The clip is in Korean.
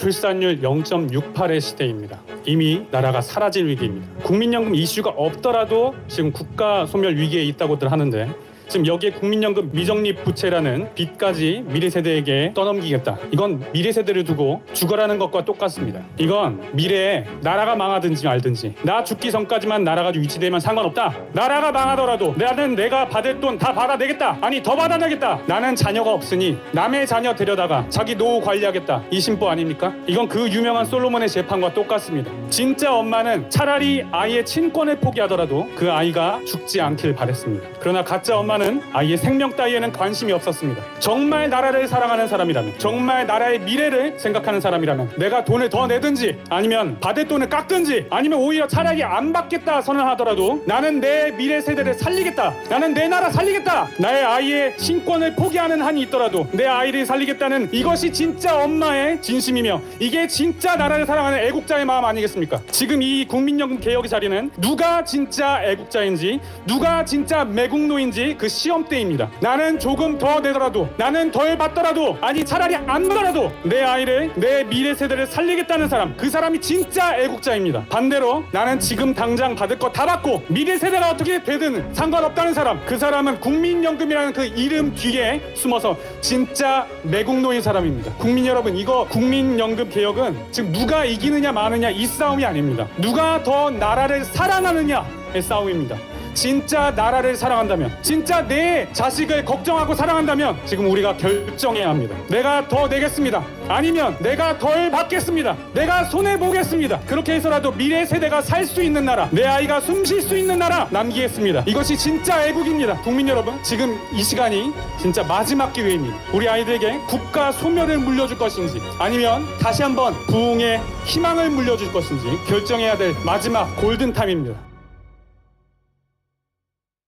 출산율 0.68의 시대입니다. 이미 나라가 사라질 위기입니다. 국민연금 이슈가 없더라도 지금 국가 소멸 위기에 있다고들 하는데 지금 여기에 국민연금 미적립 부채라는 빚까지 미래 세대에게 떠넘기겠다. 이건 미래 세대를 두고 죽어라는 것과 똑같습니다. 이건 미래에 나라가 망하든지 말든지 나 죽기 전까지만 나라가 유지되면 상관없다. 나라가 망하더라도 나는 내가 받을 돈 다 받아내겠다. 아니 더 받아내겠다. 나는 자녀가 없으니 남의 자녀 데려다가 자기 노후 관리하겠다. 이 심보 아닙니까? 이건 그 유명한 솔로몬의 재판과 똑같습니다. 진짜 엄마는 차라리 아이의 친권을 포기하더라도 그 아이가 죽지 않길 바랬습니다. 그러나 가짜 엄마는 아이의 생명 따위에는 관심이 없었습니다. 정말 나라를 사랑하는 사람이라면, 정말 나라의 미래를 생각하는 사람이라면, 내가 돈을 더 내든지, 아니면 받을 돈을 깎든지, 아니면 오히려 차라리 안 받겠다 선언하더라도 나는 내 미래 세대를 살리겠다. 나는 내 나라 살리겠다. 나의 아이의 신권을 포기하는 한이 있더라도 내 아이를 살리겠다는 이것이 진짜 엄마의 진심이며 이게 진짜 나라를 사랑하는 애국자의 마음 아니겠습니까? 지금 이 국민연금 개혁의 자리는 누가 진짜 애국자인지 누가 진짜 매국노인지 그 시험대입니다. 나는 조금 더 내더라도 나는 덜 받더라도 아니 차라리 안 받더라도 내 아이를 내 미래 세대를 살리겠다는 사람 그 사람이 진짜 애국자입니다. 반대로 나는 지금 당장 받을 거 다 받고 미래 세대가 어떻게 되든 상관없다는 사람 그 사람은 국민연금이라는 그 이름 뒤에 숨어서 진짜 매국노인 사람입니다. 국민 여러분 이거 국민연금 개혁은 지금 누가 이기느냐 마느냐 이 싸움이 아닙니다. 누가 더 나라를 사랑하느냐의 싸움입니다. 진짜 나라를 사랑한다면, 진짜 내 자식을 걱정하고 사랑한다면 지금 우리가 결정해야 합니다. 내가 더 내겠습니다. 아니면 내가 덜 받겠습니다. 내가 손해 보겠습니다. 그렇게 해서라도 미래 세대가 살 수 있는 나라, 내 아이가 숨 쉴 수 있는 나라 남기겠습니다. 이것이 진짜 애국입니다. 국민 여러분, 지금 이 시간이 진짜 마지막 기회입니다. 우리 아이들에게 국가 소멸을 물려줄 것인지, 아니면 다시 한번 부흥의 희망을 물려줄 것인지 결정해야 될 마지막 골든 타임입니다.